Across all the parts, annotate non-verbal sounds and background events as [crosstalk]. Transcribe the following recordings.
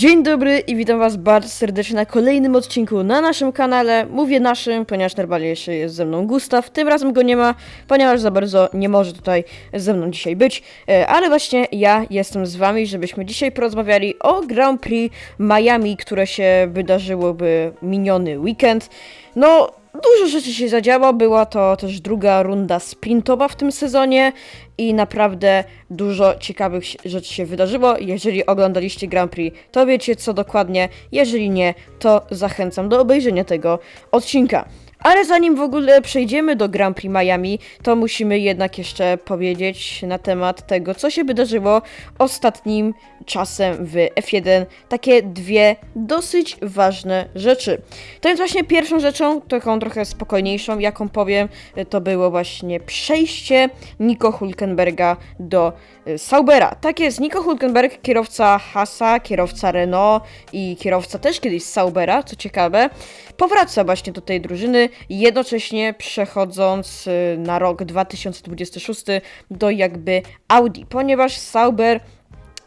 Dzień dobry i witam was bardzo serdecznie na kolejnym odcinku na naszym kanale. Mówię naszym, ponieważ normalnie jeszcze jest ze mną Gustaw. Tym razem go nie ma, ponieważ za bardzo nie może tutaj ze mną dzisiaj być. E, Ale właśnie ja jestem z wami, żebyśmy dzisiaj porozmawiali o Grand Prix Miami, które się wydarzyłoby miniony weekend. No, Dużo rzeczy się zadziało, była to też druga runda sprintowa w tym sezonie i naprawdę dużo ciekawych rzeczy się wydarzyło. Jeżeli oglądaliście Grand Prix, to wiecie co dokładnie, jeżeli nie, to zachęcam do obejrzenia tego odcinka. Ale zanim w ogóle przejdziemy do Grand Prix Miami, to musimy jednak jeszcze powiedzieć na temat tego, co się wydarzyło ostatnim czasem w F1. Takie dwie dosyć ważne rzeczy. To jest właśnie pierwszą rzeczą, taką trochę spokojniejszą, jaką powiem, to było właśnie przejście Nico Hulkenberga do Saubera. Tak jest, Nico Hulkenberg, kierowca Hasa, kierowca Renault i kierowca też kiedyś Saubera, co ciekawe, powraca właśnie do tej drużyny, jednocześnie przechodząc y, na rok 2026 do jakby Audi, ponieważ Sauber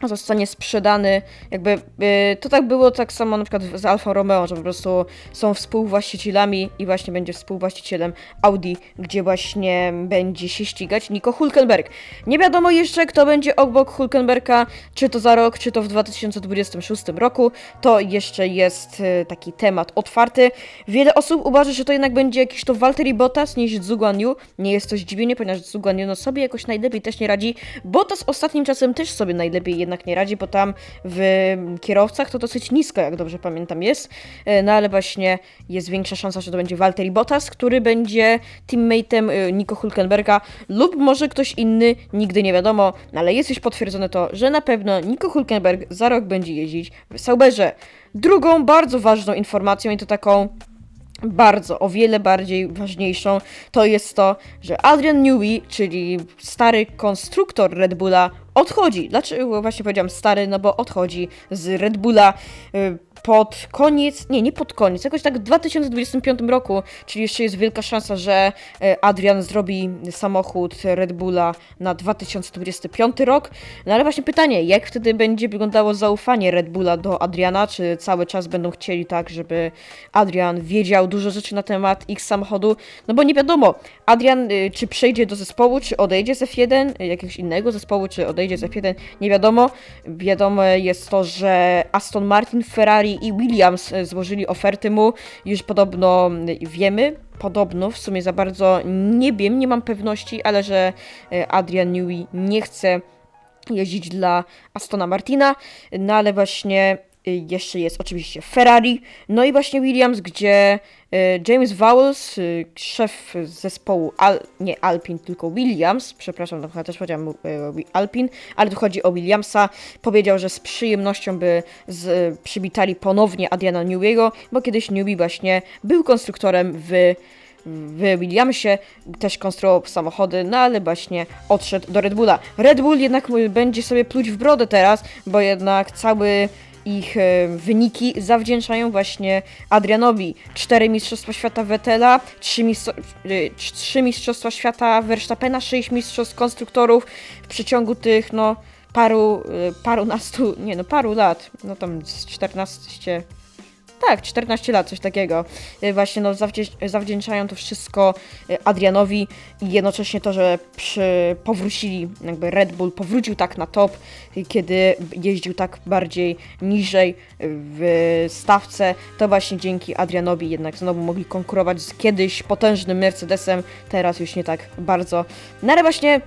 zostanie sprzedany, jakby y, to tak było tak samo na przykład z Alfa Romeo, że po prostu są współwłaścicielami i właśnie będzie współwłaścicielem Audi, gdzie właśnie będzie się ścigać Nico Hulkenberg. Nie wiadomo jeszcze, kto będzie obok Hulkenberga, czy to za rok, czy to w 2026 roku, to jeszcze jest y, taki temat otwarty. Wiele osób uważa, że to jednak będzie jakiś to Valtteri Bottas niż Zhuguan Yu. Nie jest to zdziwienie, ponieważ Zhuguan Yu no sobie jakoś najlepiej też nie radzi. Bottas ostatnim czasem też sobie najlepiej jednak nie radzi, bo tam w kierowcach to dosyć nisko, jak dobrze pamiętam, jest. E, No ale właśnie jest większa szansa, że to będzie Valtteri Bottas, który będzie teammateem e, Nico Hulkenberga lub może ktoś inny, nigdy nie wiadomo, no ale jest już potwierdzone to, że na pewno Nico Hulkenberg za rok będzie jeździć w Sauberze. Drugą bardzo ważną informacją i to taką bardzo, o wiele bardziej ważniejszą, to jest to, że Adrian Newey, czyli stary konstruktor Red Bulla, odchodzi. Dlaczego właśnie powiedziałam stary? No bo odchodzi z Red Bulla y, pod koniec, nie, nie pod koniec, jakoś tak w 2025 roku, czyli jeszcze jest wielka szansa, że y, Adrian zrobi samochód Red Bulla na 2025 rok. No ale właśnie pytanie, jak wtedy będzie wyglądało zaufanie Red Bulla do Adriana? Czy cały czas będą chcieli tak, żeby Adrian wiedział dużo rzeczy na temat ich samochodu? No bo nie wiadomo, Adrian y, czy przejdzie do zespołu, czy odejdzie z F1, y, jakiegoś innego zespołu, czy odejdzie z F1, nie wiadomo. Wiadomo jest to, że Aston Martin, Ferrari i Williams y, złożyli oferty mu, już podobno wiemy, podobno, w sumie za bardzo nie wiem, nie mam pewności, ale że y, Adrian Newey nie chce jeździć dla Astona Martina, no ale właśnie jeszcze jest oczywiście Ferrari, no i właśnie Williams, gdzie y, James Vowles, y, szef zespołu, Al, nie Alpin, tylko Williams, przepraszam, no też powiedziałem y, Wi- Alpin, ale tu chodzi o Williamsa, powiedział, że z przyjemnością by z, przywitali ponownie Adriana Newey'ego, bo kiedyś Newey właśnie był konstruktorem w w Williamsie też konstruował samochody, no ale właśnie odszedł do Red Bulla. Red Bull jednak y, będzie sobie pluć w brodę teraz, bo jednak cały ich e, wyniki zawdzięczają właśnie Adrianowi. Cztery Mistrzostwa Świata Vettela, trzy, mistrz- y, trzy Mistrzostwa Świata Verstappena, sześć Mistrzostw Konstruktorów w przeciągu tych, no, paru, y, parunastu, nie no, paru lat, no tam z 14, tak, 14 lat, coś takiego. Y, Właśnie no, zawdzię- zawdzięczają to wszystko y, Adrianowi i jednocześnie to, że przy, powrócili, jakby Red Bull powrócił tak na top, y, kiedy jeździł tak bardziej niżej w stawce, to właśnie dzięki Adrianowi jednak znowu mogli konkurować z kiedyś potężnym Mercedesem, teraz już nie tak bardzo. No ale właśnie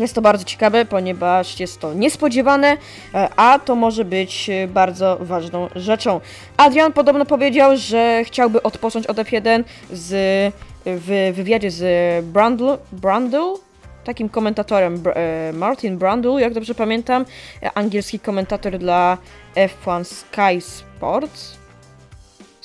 jest to bardzo ciekawe, ponieważ jest to niespodziewane, e, a to może być e, bardzo ważną rzeczą. Adrian podobno powiedział, że chciałby odpocząć od F1 z, w wywiadzie z Brundle, Brundle takim komentatorem, e, Martin Brundle, jak dobrze pamiętam, angielski komentator dla F1 Sky Sports.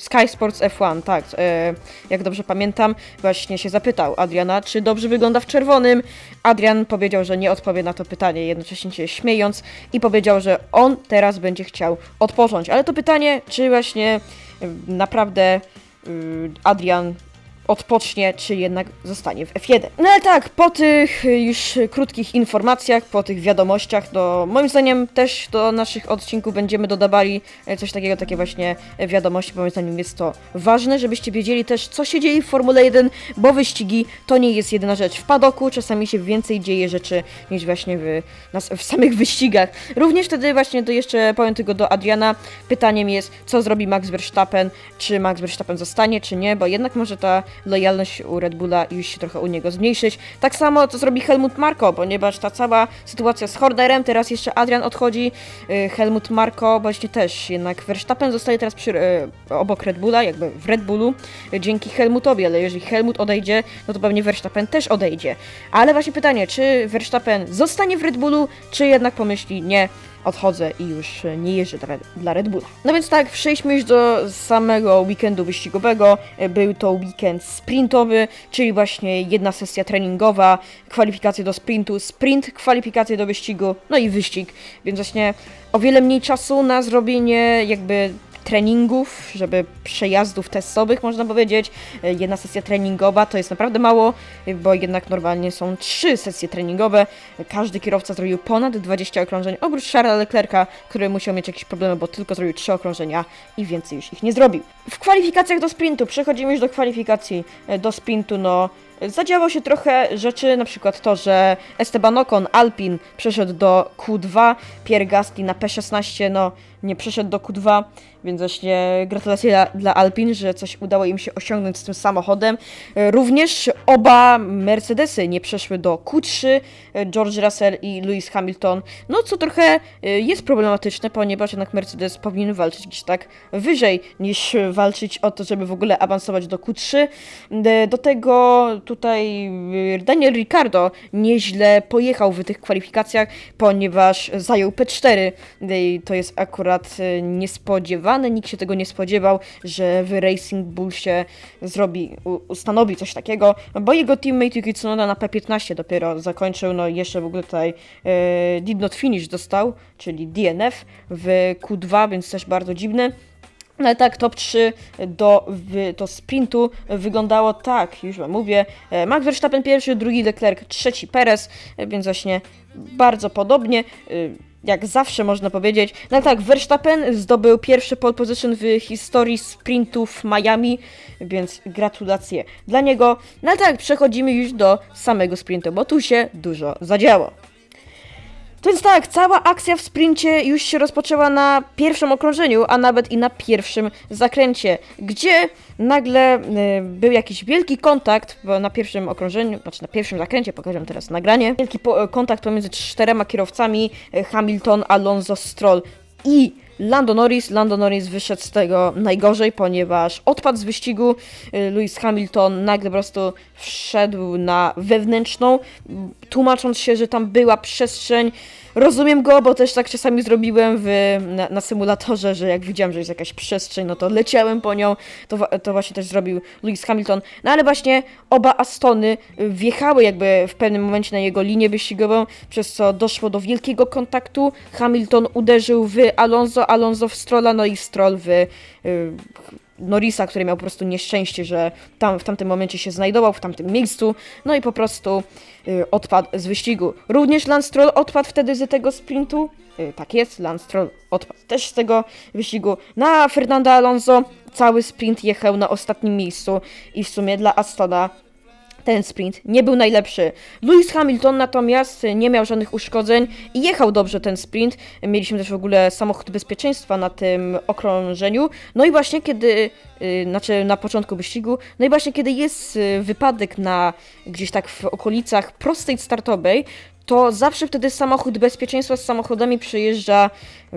Sky Sports F1, tak, e, jak dobrze pamiętam, właśnie się zapytał Adriana, czy dobrze wygląda w czerwonym. Adrian powiedział, że nie odpowie na to pytanie, jednocześnie się śmiejąc i powiedział, że on teraz będzie chciał odpocząć. Ale to pytanie, czy właśnie naprawdę y, Adrian odpocznie, czy jednak zostanie w F1. No ale tak, po tych y, już krótkich informacjach, po tych wiadomościach, to moim zdaniem też do naszych odcinków będziemy dodawali e, coś takiego, takie właśnie wiadomości, bo moim zdaniem jest to ważne, żebyście wiedzieli też, co się dzieje w Formule 1, bo wyścigi to nie jest jedyna rzecz. W padoku czasami się więcej dzieje rzeczy niż właśnie w, w samych wyścigach. Również wtedy właśnie to jeszcze powiem tylko do Adriana, pytaniem jest, co zrobi Max Verstappen, czy Max Verstappen zostanie, czy nie, bo jednak może ta lojalność u Red Bulla już się trochę u niego zmniejszyć. Tak samo co zrobi Helmut Marko, ponieważ ta cała sytuacja z Hornerem, teraz jeszcze Adrian odchodzi, y, Helmut Marko właśnie też, jednak Verstappen zostaje teraz przy, y, obok Red Bulla, jakby w Red Bullu, y, dzięki Helmutowi, ale jeżeli Helmut odejdzie, no to pewnie Verstappen też odejdzie. Ale właśnie pytanie, czy Verstappen zostanie w Red Bullu, czy jednak pomyśli, nie, odchodzę i już nie jeżdżę dla, Red Bulla. No więc tak, przejdźmy już do samego weekendu wyścigowego. Był to weekend sprintowy, czyli właśnie jedna sesja treningowa, kwalifikacje do sprintu, sprint, kwalifikacje do wyścigu, no i wyścig. Więc właśnie o wiele mniej czasu na zrobienie jakby treningów, żeby przejazdów testowych, można powiedzieć. E, Jedna sesja treningowa to jest naprawdę mało, e, bo jednak normalnie są trzy sesje treningowe. Każdy kierowca zrobił ponad 20 okrążeń, oprócz Charlesa Leclerca, który musiał mieć jakieś problemy, bo tylko zrobił trzy okrążenia i więcej już ich nie zrobił. W kwalifikacjach do sprintu, przechodzimy już do kwalifikacji e, do sprintu, no Zadziało się trochę rzeczy, na przykład to, że Esteban Ocon, Alpin przeszedł do Q2, Pierre Gasly na P16, no nie przeszedł do Q2, więc właśnie gratulacje dla, dla Alpin, że coś udało im się osiągnąć z tym samochodem. E, Również oba Mercedesy nie przeszły do Q3, e, George Russell i Lewis Hamilton, no co trochę e, jest problematyczne, ponieważ jednak Mercedes powinien walczyć gdzieś tak wyżej niż walczyć o to, żeby w ogóle awansować do Q3. D- Do tego tutaj Daniel Ricciardo nieźle pojechał w tych kwalifikacjach, ponieważ zajął P4. I To jest akurat y, niespodziewane, nikt się tego nie spodziewał, że w Racing Bull się zrobi, ustanowi coś takiego, bo jego teammate Yuki Tsunoda na P15 dopiero zakończył, no i jeszcze w ogóle tutaj e, did not finish dostał, czyli DNF w Q2, więc też bardzo dziwne. No ale tak, top 3 do, w, do sprintu wyglądało tak, już wam mówię. e, Max Verstappen pierwszy, drugi Leclerc, trzeci Perez, e, więc właśnie bardzo podobnie. Jak zawsze można powiedzieć. No tak, Verstappen zdobył pierwszy pole position w historii sprintów Miami, więc gratulacje dla niego. No tak, przechodzimy już do samego sprintu, bo tu się dużo zadziało. Więc tak, cała akcja w sprincie już się rozpoczęła na pierwszym okrążeniu, a nawet i na pierwszym zakręcie, gdzie nagle y, był jakiś wielki kontakt bo na pierwszym okrążeniu, znaczy na pierwszym zakręcie, pokażę teraz nagranie, wielki po, kontakt pomiędzy czterema kierowcami, y, Hamilton, Alonso, Stroll i Lando Norris. Lando Norris wyszedł z tego najgorzej, ponieważ odpadł z wyścigu. Y, Lewis Hamilton nagle po prostu wszedł na wewnętrzną, tłumacząc się, że tam była przestrzeń. Rozumiem go, bo też tak czasami zrobiłem w, na, na symulatorze, że jak widziałem, że jest jakaś przestrzeń, no to leciałem po nią. To, to właśnie też zrobił Lewis Hamilton. No ale właśnie oba Astony wjechały jakby w pewnym momencie na jego linię wyścigową, przez co doszło do wielkiego kontaktu. Hamilton uderzył w Alonso, Alonso w Strolla, no i Stroll w y, Norrisa, który miał po prostu nieszczęście, że tam w tamtym momencie się znajdował, w tamtym miejscu, no i po prostu y, odpadł z wyścigu. Również Lance Stroll odpadł wtedy z tego sprintu. Y, tak jest, Lance Stroll odpadł też z tego wyścigu. Na Fernanda Alonso cały sprint jechał na ostatnim miejscu i w sumie dla Astona ten sprint nie był najlepszy. Lewis Hamilton natomiast nie miał żadnych uszkodzeń i jechał dobrze ten sprint. Mieliśmy też w ogóle samochód bezpieczeństwa na tym okrążeniu. No i właśnie kiedy, y, znaczy na początku wyścigu, no i właśnie kiedy jest y, wypadek na gdzieś tak w okolicach prostej startowej, to zawsze wtedy samochód bezpieczeństwa z samochodami przejeżdża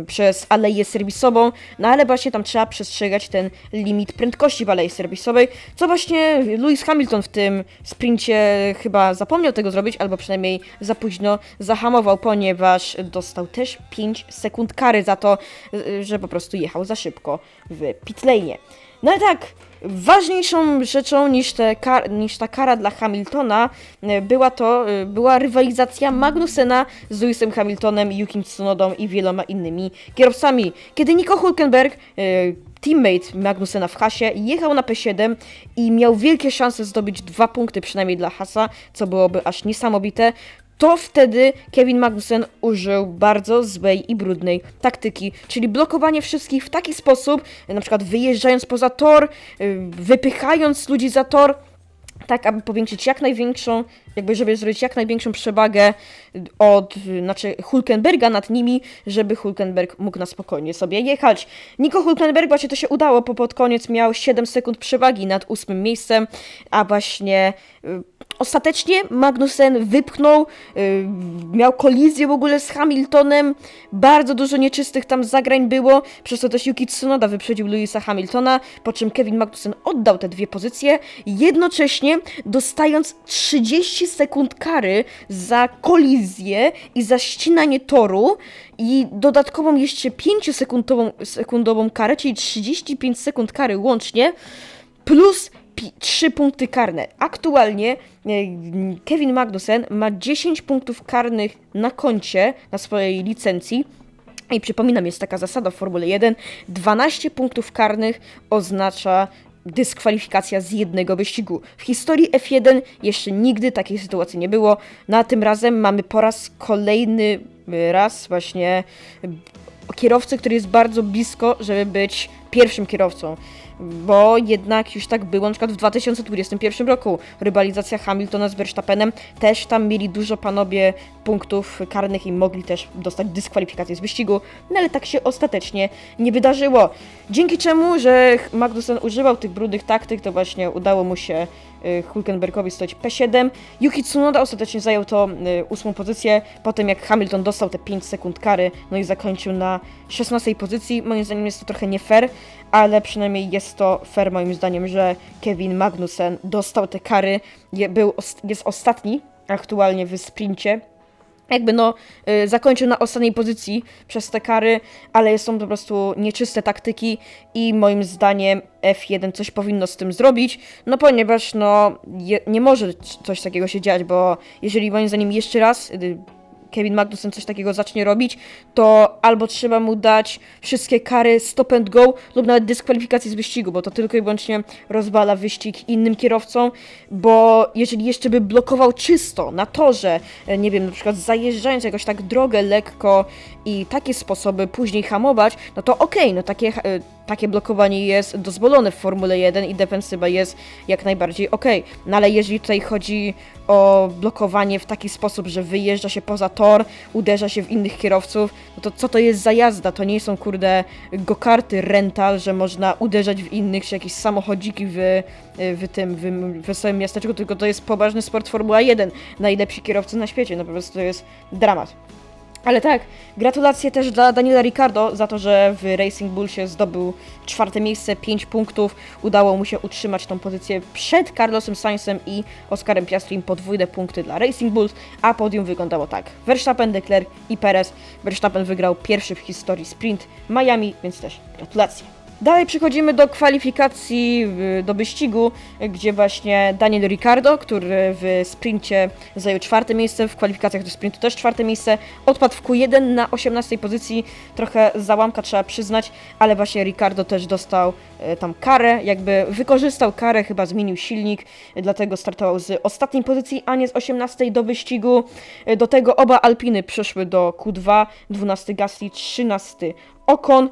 przez aleję serwisową, no ale właśnie tam trzeba przestrzegać ten limit prędkości w alei serwisowej, co właśnie Lewis Hamilton w tym sprincie chyba zapomniał tego zrobić, albo przynajmniej za późno zahamował, ponieważ dostał też 5 sekund kary za to, y, że po prostu jechał za szybko w pitlane. No ale tak, ważniejszą rzeczą niż, kar- niż ta kara dla Hamiltona y, była to, y, była rywalizacja Magnusena z Lewisem Hamiltonem, Yukim Tsunodą i wieloma innymi kierowcami. Kiedy Nico Hulkenberg, yy, teammate Magnusena w Hasie, jechał na P7 i miał wielkie szanse zdobyć dwa punkty przynajmniej dla Hasa, co byłoby aż niesamowite, to wtedy Kevin Magnussen użył bardzo złej i brudnej taktyki, czyli blokowanie wszystkich w taki sposób, na przykład wyjeżdżając poza tor, yy, wypychając ludzi za tor, tak aby powiększyć jak największą, jakby żeby zrobić jak największą przewagę od, znaczy Hulkenberga nad nimi, żeby Hulkenberg mógł na spokojnie sobie jechać. Nico Hulkenberg właśnie to się udało, bo pod koniec miał 7 sekund przewagi nad ósmym miejscem, a właśnie y, ostatecznie Magnussen wypchnął, y, miał kolizję w ogóle z Hamiltonem, bardzo dużo nieczystych tam zagrań było, przez to też Yuki Tsunoda wyprzedził Louisa Hamiltona, po czym Kevin Magnussen oddał te dwie pozycje, jednocześnie dostając 30 sekund kary za kolizję i za ścinanie toru i dodatkową jeszcze 5-sekundową sekundową karę, czyli 35 sekund kary łącznie, plus 3 punkty karne. Aktualnie e, Kevin Magnussen ma 10 punktów karnych na koncie na swojej licencji. I przypominam, jest taka zasada w Formule 1: 12 punktów karnych oznacza dyskwalifikacja z jednego wyścigu. W historii F1 jeszcze nigdy takiej sytuacji nie było. Na tym razem mamy po raz kolejny y, raz właśnie y, kierowcę, który jest bardzo blisko, żeby być pierwszym kierowcą. Bo jednak już tak było na przykład w 2021 roku. Rywalizacja Hamiltona z Verstappenem też tam mieli dużo panowie punktów karnych i mogli też dostać dyskwalifikację z wyścigu, no ale tak się ostatecznie nie wydarzyło. Dzięki czemu, że Magnussen używał tych brudnych taktyk, to właśnie udało mu się y, Hulkenbergowi stać P7. Yuki Tsunoda ostatecznie zajął to y, ósmą pozycję, potem jak Hamilton dostał te 5 sekund kary, no i zakończył na 16 pozycji. Moim zdaniem jest to trochę nie fair, ale przynajmniej jest to fair moim zdaniem, że Kevin Magnussen dostał te kary, je, był, jest ostatni aktualnie w sprincie, jakby no y, zakończył na ostatniej pozycji przez te kary, ale są po prostu nieczyste taktyki i moim zdaniem F1 coś powinno z tym zrobić, no ponieważ no je, nie może coś takiego się dziać, bo jeżeli moim zdaniem jeszcze raz y, Kevin Magnussen coś takiego zacznie robić, to albo trzeba mu dać wszystkie kary stop and go lub nawet dyskwalifikację z wyścigu, bo to tylko i wyłącznie rozwala wyścig innym kierowcom, bo jeżeli jeszcze by blokował czysto na torze, e, nie wiem, na przykład zajeżdżając jakoś tak drogę lekko i takie sposoby później hamować, no to okej, no takie, e, takie blokowanie jest dozwolone w Formule 1 i defensywa jest jak najbardziej okej. No ale jeżeli tutaj chodzi o blokowanie w taki sposób, że wyjeżdża się poza tor, uderza się w innych kierowców, no to co to jest za jazda? To nie są kurde go-karty rental, że można uderzać w innych, czy jakieś samochodziki w, w tym, w, w swoim miasteczku, tylko to jest poważny sport Formuła 1. Najlepsi kierowcy na świecie, no po prostu to jest dramat. Ale tak, gratulacje też dla Daniela Ricardo za to, że w Racing Bullsie zdobył czwarte miejsce, 5 punktów. Udało mu się utrzymać tą pozycję przed Carlosem Sainzem i Oscarem Piastrim. Podwójne punkty dla Racing Bulls, a podium wyglądało tak. Verstappen, Leclerc i Perez. Verstappen wygrał pierwszy w historii sprint Miami, więc też gratulacje. Dalej przechodzimy do kwalifikacji y, do wyścigu, gdzie właśnie Daniel Ricardo, który w sprincie zajął czwarte miejsce, w kwalifikacjach do sprintu też czwarte miejsce, odpadł w Q1 na 18 pozycji, trochę załamka trzeba przyznać, ale właśnie Ricardo też dostał y, tam karę, jakby wykorzystał karę, chyba zmienił silnik, dlatego startował z ostatniej pozycji, a nie z 18 do wyścigu. Y, Do tego oba Alpiny przeszły do Q2, 12 Gasly, 13 Ocon.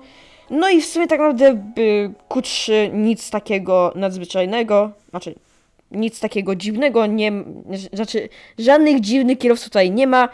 No i w sumie tak naprawdę y, Q3 nic takiego nadzwyczajnego, znaczy nic takiego dziwnego, nie, znaczy żadnych dziwnych kierowców tutaj nie ma.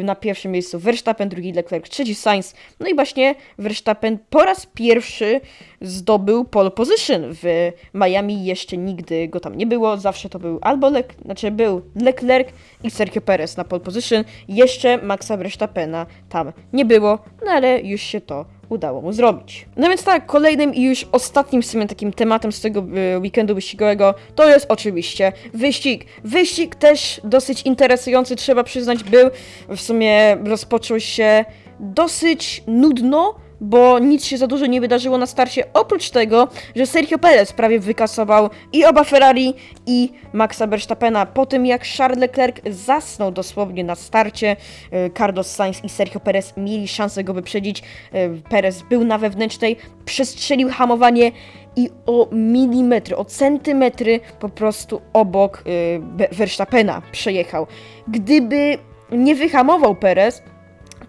Y, Na pierwszym miejscu Verstappen, drugi Leclerc, trzeci Sainz. No i właśnie Verstappen po raz pierwszy zdobył pole position w Miami. Jeszcze nigdy go tam nie było. Zawsze to był albo Le, znaczy był Leclerc i Sergio Perez na pole position. Jeszcze Maxa Verstappena tam nie było, no ale już się to udało mu zrobić. No więc tak, kolejnym i już ostatnim w sumie takim tematem z tego y, weekendu wyścigowego to jest oczywiście wyścig. Wyścig też dosyć interesujący, trzeba przyznać, był. W sumie rozpoczął się dosyć nudno, bo nic się za dużo nie wydarzyło na starcie, oprócz tego, że Sergio Perez prawie wykasował i oba Ferrari, i Maxa Verstappena po tym, jak Charles Leclerc zasnął dosłownie na starcie. e, Carlos Sainz i Sergio Perez mieli szansę go wyprzedzić. E, Perez był na wewnętrznej, przestrzelił hamowanie i o milimetry, o centymetry po prostu obok Be- Verstappena przejechał. Gdyby nie wyhamował Perez,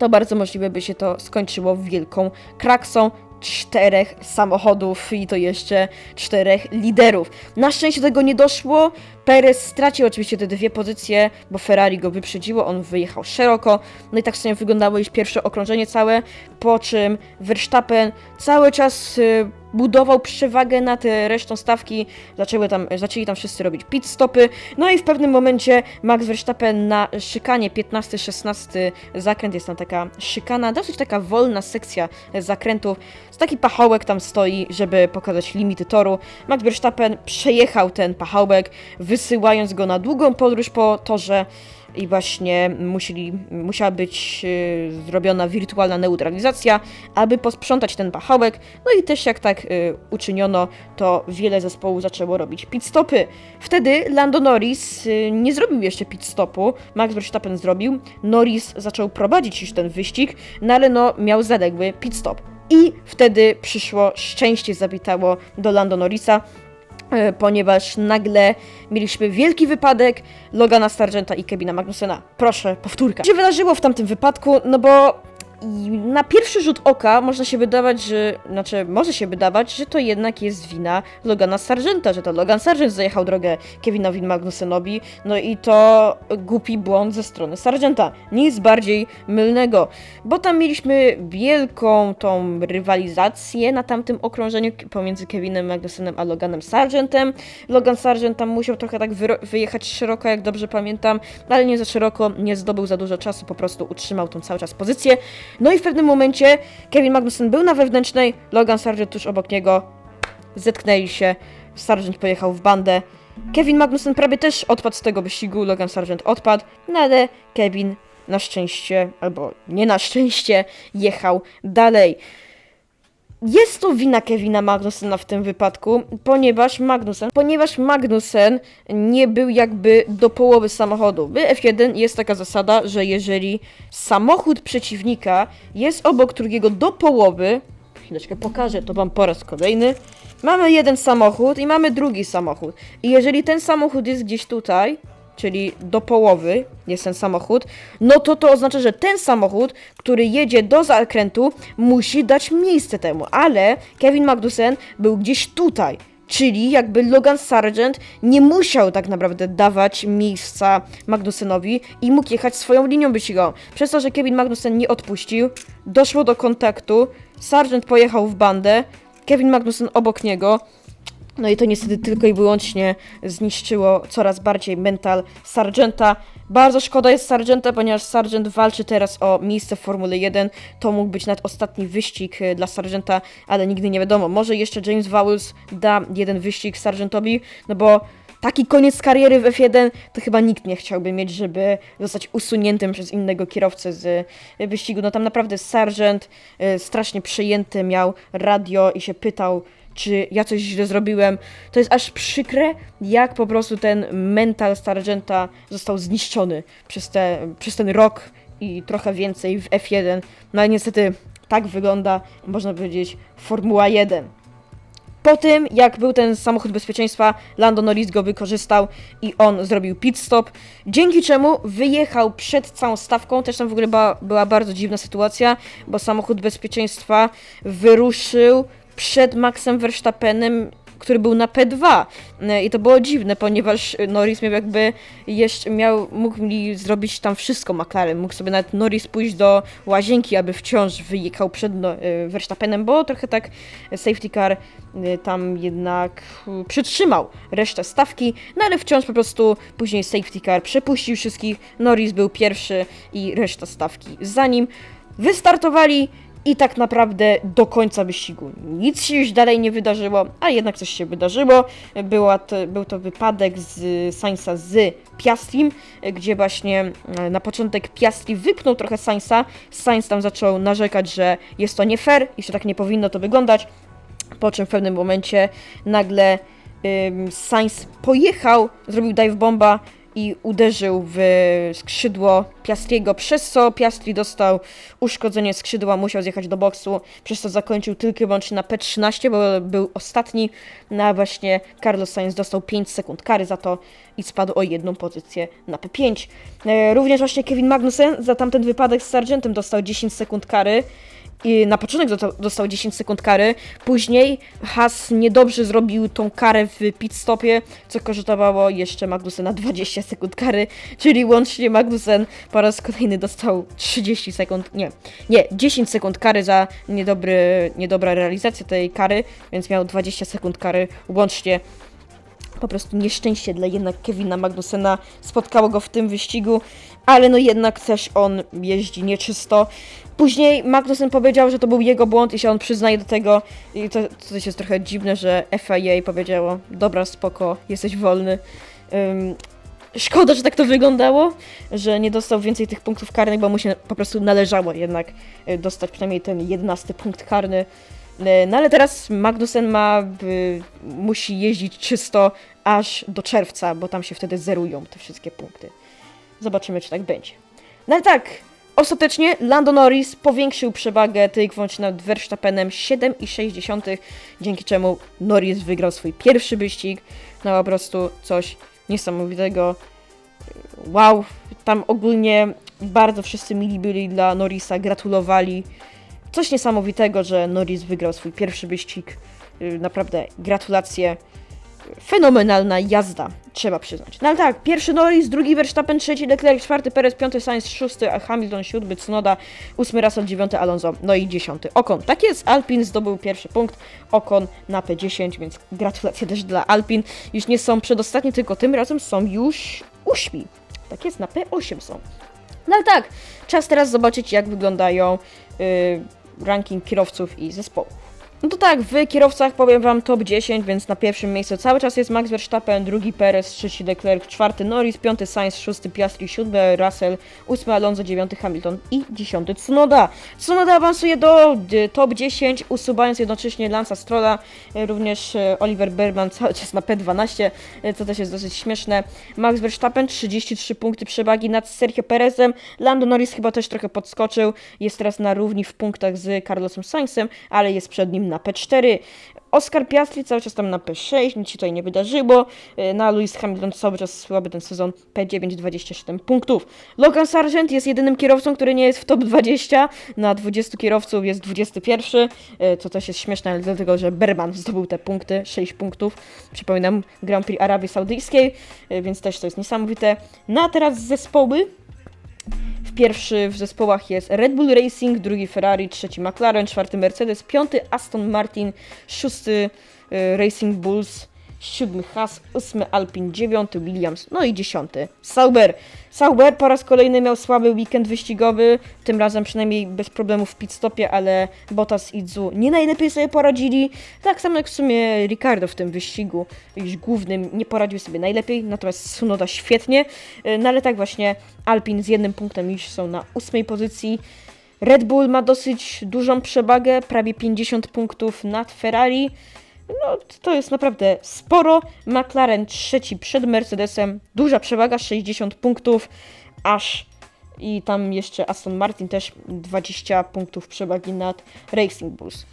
to bardzo możliwe by się to skończyło wielką kraksą czterech samochodów i to jeszcze czterech liderów. Na szczęście tego nie doszło. Perez stracił oczywiście te dwie pozycje, bo Ferrari go wyprzedziło, on wyjechał szeroko. No i tak sobie wyglądało już pierwsze okrążenie całe, po czym Verstappen cały czas y, budował przewagę nad y, resztą stawki, zaczęły tam, zaczęli tam wszyscy robić pit stopy, no i w pewnym momencie Max Verstappen na szykanie 15-16 zakręt, jest tam taka szykana, dosyć taka wolna sekcja zakrętów, z taki pachołek tam stoi, żeby pokazać limity toru. Max Verstappen przejechał ten pachołek, wysyłając go na długą podróż po torze i właśnie musieli, musiała być y, zrobiona wirtualna neutralizacja, aby posprzątać ten pachołek. No i też jak tak y, uczyniono, to wiele zespołów zaczęło robić pit stopy. Wtedy Lando Norris y, nie zrobił jeszcze pit stopu, Max Verstappen zrobił. Norris zaczął prowadzić już ten wyścig, no ale no miał zaległy pit stop. I wtedy przyszło szczęście, zawitało do Lando Norrisa, ponieważ nagle mieliśmy wielki wypadek Logana Sargenta i Kevina Magnusena. Proszę, powtórka. Co się wydarzyło w tamtym wypadku? No bo i na pierwszy rzut oka można się wydawać, że, znaczy może się wydawać, że to jednak jest wina Logana Sargenta, że to Logan Sargent zajechał drogę Kevinowi Magnusenowi, no i to głupi błąd ze strony Sargenta. Nic bardziej mylnego, bo tam mieliśmy wielką tą rywalizację na tamtym okrążeniu pomiędzy Kevinem Magnusenem a Loganem Sargentem. Logan Sargent tam musiał trochę tak wyjechać szeroko, jak dobrze pamiętam, ale nie za szeroko, nie zdobył za dużo czasu, po prostu utrzymał tą cały czas pozycję. No i w pewnym momencie Kevin Magnussen był na wewnętrznej, Logan Sargent tuż obok niego, zetknęli się, Sargent pojechał w bandę. Kevin Magnussen prawie też odpadł z tego wyścigu, Logan Sargent odpadł, no ale Kevin na szczęście, albo nie na szczęście, jechał dalej. Jest to wina Kevina Magnusena w tym wypadku, ponieważ Magnussen, ponieważ Magnussen nie był jakby do połowy samochodu. W F1 jest taka zasada, że jeżeli samochód przeciwnika jest obok drugiego do połowy, chwileczkę pokażę to wam po raz kolejny, mamy jeden samochód i mamy drugi samochód. I jeżeli ten samochód jest gdzieś tutaj, czyli do połowy jest ten samochód, no to to oznacza, że ten samochód, który jedzie do zakrętu, musi dać miejsce temu, ale Kevin Magnussen był gdzieś tutaj. Czyli jakby Logan Sargent nie musiał tak naprawdę dawać miejsca Magnusenowi i mógł jechać swoją linią wyścigową. Przez to, że Kevin Magnussen nie odpuścił, doszło do kontaktu, Sargent pojechał w bandę, Kevin Magnussen obok niego, no i to niestety tylko i wyłącznie zniszczyło coraz bardziej mental Sargenta. Bardzo szkoda jest Sargenta, ponieważ Sargent walczy teraz o miejsce w Formule 1. To mógł być nawet ostatni wyścig e, dla Sargenta, ale nigdy nie wiadomo. Może jeszcze James Vowles da jeden wyścig Sargentowi, no bo taki koniec kariery w F1 to chyba nikt nie chciałby mieć, żeby zostać usuniętym przez innego kierowcę z e, wyścigu. No tam naprawdę Sargent e, strasznie przejęty miał radio i się pytał, czy ja coś źle zrobiłem. To jest aż przykre, jak po prostu ten mental Sargenta został zniszczony przez, te, przez ten rok i trochę więcej w F1. No ale niestety tak wygląda, można powiedzieć, Formuła 1. Po tym, jak był ten samochód bezpieczeństwa, Lando Norris go wykorzystał i on zrobił pit stop, dzięki czemu wyjechał przed całą stawką. Też tam w ogóle była, była bardzo dziwna sytuacja, bo samochód bezpieczeństwa wyruszył przed Maxem Verstappenem, który był na P2. E, I to było dziwne, ponieważ Norris miał jakby jeszcze miał, mógł mi zrobić tam wszystko McLaren. Mógł sobie nawet Norris pójść do łazienki, aby wciąż wyjechał przed no, e, Verstappenem, bo trochę tak safety car e, tam jednak e, przytrzymał resztę stawki, no ale wciąż po prostu później safety car przepuścił wszystkich. Norris był pierwszy i reszta stawki za nim. Wystartowali I tak naprawdę do końca wyścigu nic się już dalej nie wydarzyło, a jednak coś się wydarzyło. Była to, był to wypadek z Sainza z Piastrim, gdzie właśnie e, na początek Piastri wypnął trochę Sainza. Sainz tam zaczął narzekać, że jest to nie fair i że tak nie powinno to wyglądać. Po czym w pewnym momencie nagle ym, Sainz pojechał, zrobił dive bomba i uderzył w skrzydło Piastriego, przez co Piastri dostał uszkodzenie skrzydła, musiał zjechać do boksu, przez co zakończył tylko i wyłącznie na P13, bo był ostatni, na właśnie Carlos Sainz dostał 5 sekund kary za to i spadł o jedną pozycję na P5. E, Również właśnie Kevin Magnussen za tamten wypadek z Sargentem dostał 10 sekund kary, i na początek dostał, dostał 10 sekund kary, później Haas niedobrze zrobił tą karę w pit stopie, co kosztowało jeszcze Magnusena 20 sekund kary, czyli łącznie Magnusen po raz kolejny dostał 30 sekund, nie, nie, 10 sekund kary za niedobry, niedobra realizacja tej kary, więc miał 20 sekund kary łącznie. Po prostu nieszczęście dla jednak Kevina Magnusena spotkało go w tym wyścigu, ale no jednak też on jeździ nieczysto. Później Magnussen powiedział, że to był jego błąd i się on przyznaje do tego. I to, to jest trochę dziwne, że FIA powiedziało, dobra, spoko, jesteś wolny. Ym, szkoda, że tak to wyglądało, że nie dostał więcej tych punktów karnych, bo mu się po prostu należało jednak y, dostać przynajmniej ten 11 punkt karny. Y, No ale teraz Magnussen ma, y, musi jeździć czysto aż do czerwca, bo tam się wtedy zerują te wszystkie punkty. Zobaczymy, czy tak będzie. No ale tak, ostatecznie Lando Norris powiększył przewagę tylko wyłącznie nad Verstappenem 7,6, dzięki czemu Norris wygrał swój pierwszy wyścig. No po prostu coś niesamowitego. Wow, tam ogólnie bardzo wszyscy mili byli dla Norrisa, gratulowali. Coś niesamowitego, że Norris wygrał swój pierwszy wyścig. Yy, Naprawdę gratulacje. Fenomenalna jazda, trzeba przyznać. No ale tak, pierwszy Norris, drugi Verstappen, trzeci Leclerc, czwarty Perez, piąty Sainz, szósty Hamilton, siódmy Tsunoda, ósmy Russell, dziewiąty Alonso, no i dziesiąty Ocon. Tak jest, Alpin zdobył pierwszy punkt, Ocon na P10, więc gratulacje też dla Alpin. Już nie są przedostatni, tylko tym razem są już ósmi. Tak jest, na P8 są. No ale tak, czas teraz zobaczyć, jak wyglądają yy, ranking kierowców i zespołów. No to tak, w kierowcach powiem wam top 10, więc na pierwszym miejscu cały czas jest Max Verstappen, drugi Perez, trzeci Leclerc, czwarty Norris, piąty Sainz, szósty Piastri, siódmy Russell, ósmy Alonso, dziewiąty Hamilton i dziesiąty Tsunoda. Tsunoda awansuje do y, top 10, usuwając jednocześnie Lance'a Strolla, y, również y, Oliver Bergman [laughs] cały czas na P12, y, co też jest dosyć śmieszne. Max Verstappen 33 punkty przewagi nad Sergio Perezem, Lando Norris chyba też trochę podskoczył, jest teraz na równi w punktach z Carlosem Sainzem, ale jest przed nim na P4. Oscar Piastri cały czas tam na P6, nic się tutaj nie wydarzyło. Y, Na Lewis Hamilton cały czas słaby ten sezon P9, 27 punktów. Logan Sargent jest jedynym kierowcą, który nie jest w top 20. Na 20 kierowców jest 21, y, co też jest śmieszne, ale dlatego, że Berman zdobył te punkty, 6 punktów. Przypominam Grand Prix Arabii Saudyjskiej, y, więc też to jest niesamowite. No a teraz zespoły. Pierwszy w zespołach jest Red Bull Racing, drugi Ferrari, trzeci McLaren, czwarty Mercedes, piąty Aston Martin, szósty y, Racing Bulls, siódmy Haas, ósmy Alpine, dziewiąty Williams, no i dziesiąty Sauber. Sauber po raz kolejny miał słaby weekend wyścigowy, tym razem przynajmniej bez problemów w pit stopie, ale Bottas i Zu nie najlepiej sobie poradzili. Tak samo jak w sumie Ricardo w tym wyścigu, już głównym, nie poradził sobie najlepiej, natomiast Sunoda świetnie. Y, No ale tak właśnie Alpin z jednym punktem już są na ósmej pozycji. Red Bull ma dosyć dużą przewagę, prawie 50 punktów nad Ferrari. No, to jest naprawdę sporo. McLaren trzeci przed Mercedesem, duża przewaga, 60 punktów, aż i tam jeszcze Aston Martin też 20 punktów przewagi nad Racing Bulls.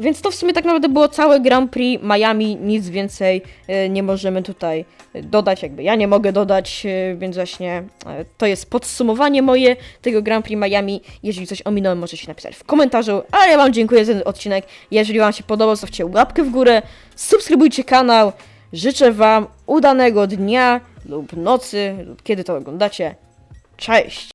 Więc to w sumie tak naprawdę było całe Grand Prix Miami, nic więcej e, nie możemy tutaj dodać, jakby ja nie mogę dodać, e, więc właśnie e, to jest podsumowanie moje tego Grand Prix Miami. Jeżeli coś ominąłem, możecie napisać w komentarzu, ale ja wam dziękuję za ten odcinek. Jeżeli wam się podobał, zostawcie łapkę w górę, subskrybujcie kanał. Życzę wam udanego dnia lub nocy, lub kiedy to oglądacie. Cześć!